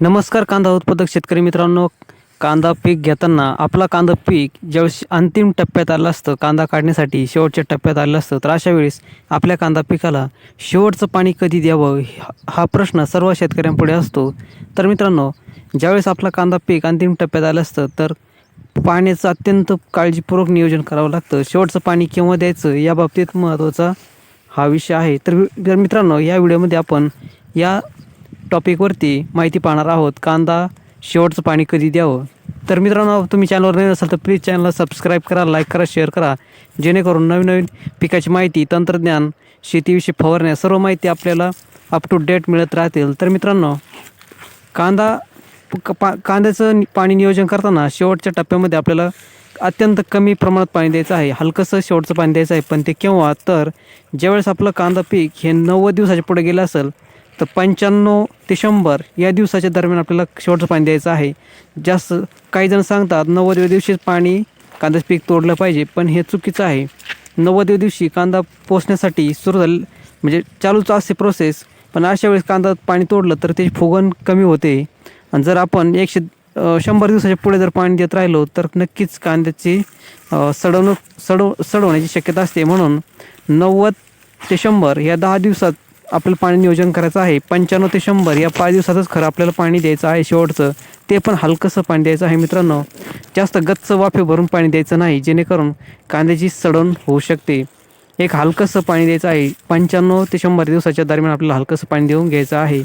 नमस्कार कांदा उत्पादक शेतकरी मित्रांनो. कांदा पीक घेताना आपला कांदा पीक ज्यावेळेस अंतिम टप्प्यात आलं असतं कांदा काढण्यासाठी शेवटच्या टप्प्यात आलं असतं तर अशा वेळेस आपल्या कांदा पिकाला शेवटचं पाणी कधी द्यावं हा- प्रश्न सर्व शेतकऱ्यांपुढे असतो. तर मित्रांनो ज्यावेळेस आपला कांदा पीक अंतिम टप्प्यात आलं असतं तर पाण्याचं अत्यंत काळजीपूर्वक नियोजन करावं लागतं. शेवटचं पाणी केव्हा द्यायचं या बाबतीत महत्त्वाचा हा विषय आहे. तर तर मित्रांनो या व्हिडिओमध्ये आपण या टॉपिकवरती माहिती पाहणार आहोत. कांदा शेवटचं पाणी कधी द्यावं? तर मित्रांनो तुम्ही चॅनलवर नवीन असाल तर प्लीज चॅनलला सबस्क्राईब करा लाईक करा शेअर करा. जेणेकरून नवीन नवीन पिकाची माहिती तंत्रज्ञान शेतीविषयी फवारण्या सर्व माहिती आपल्याला अप टू डेट मिळत राहतील. तर मित्रांनो कांदा पा कांद्याचं नि- पाणी नियोजन करताना शेवटच्या टप्प्यामध्ये आपल्याला अत्यंत कमी प्रमाणात पाणी द्यायचं आहे. हलकंसं शेवटचं पाणी द्यायचं आहे. पण ते केव्हा? तर ज्यावेळेस आपलं कांदा पीक हे नव्वद दिवसाच्या पुढे गेलं असेल तर पंच्याण्णव ते शंभर या दिवसाच्या दरम्यान आपल्याला शेवटचं पाणी द्यायचं आहे. जास्त काही जण सांगतात नव्वदव्या दिवशीच पाणी कांद्याचं पीक तोडलं पाहिजे पण हे चुकीचं आहे. नव्वदव्या दिवशी कांदा पोचण्यासाठी सुरू झाले म्हणजे चालूच असते प्रोसेस पण अशा वेळेस कांदा पाणी तोडलं तर त्याची फुगण कमी होते. आणि जर आपण एकशे शंभर दिवसाच्या पुढे जर पाणी देत राहिलो तर नक्कीच कांद्याची सडवणूक सडव सडवण्याची शक्यता असते. म्हणून नव्वद ते शंभर या दहा दिवसात आपल्याला पाणी नियोजन करायचं आहे. पंच्याण्णव ते शंभर या पाच दिवसातच खरं आपल्याला पाणी द्यायचं आहे शेवटचं. ते पण हलकंसं पाणी द्यायचं आहे मित्रांनो. जास्त गच्च वाफे भरून पाणी द्यायचं नाही जेणेकरून कांद्याची सडवण होऊ शकते. एक हलकंसं पाणी द्यायचं आहे. पंच्याण्णव ते शंभर दिवसाच्या दरम्यान आपल्याला हलकंसं पाणी देऊन घ्यायचं आहे.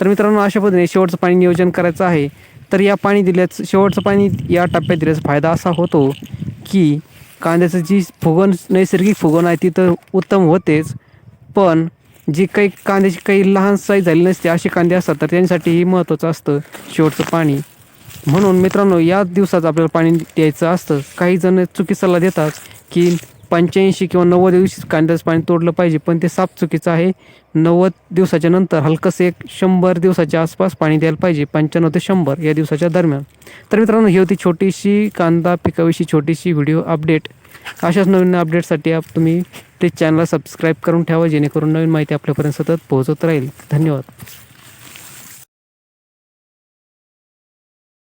तर मित्रांनो अशा पद्धतीने शेवटचं पाणी नियोजन करायचं आहे. तर या पाणी दिल्याचं शेवटचं पाणी या टप्प्यात दिल्याचा फायदा असा होतो की कांद्याचं जी फुगवण नैसर्गिक फुगवण आहे ती तर उत्तम होतेच. पण जी काही कांद्याची काही लहान साईज झाली नसते असे कांदे असतात तर त्यांच्यासाठीही महत्त्वाचं असतं शेवटचं पाणी. म्हणून मित्रांनो या दिवसात आपल्याला पाणी द्यायचं असतं. काही जण चुकी सल्ला देतात की पंच्याऐंशी किंवा नव्वद दिवशी कांद्याचं पाणी तोडलं पाहिजे पण ते साफ चुकीचं आहे. नव्वद दिवसाच्या नंतर हलकंसं एक शंभर दिवसाच्या आसपास पाणी द्यायला पाहिजे पंच्याण्णव ते शंभर या दिवसाच्या दरम्यान. तर मित्रांनो ही होती छोटीशी कांदा पिकाविषयी छोटीशी व्हिडिओ अपडेट. अशाच नवीन अपडेटसाठी आप तुम्ही ते चॅनलला सबस्क्राईब करून ठेवा जेणेकरून नवीन माहिती आपल्यापर्यंत सतत पोहोचत राहील. धन्यवाद.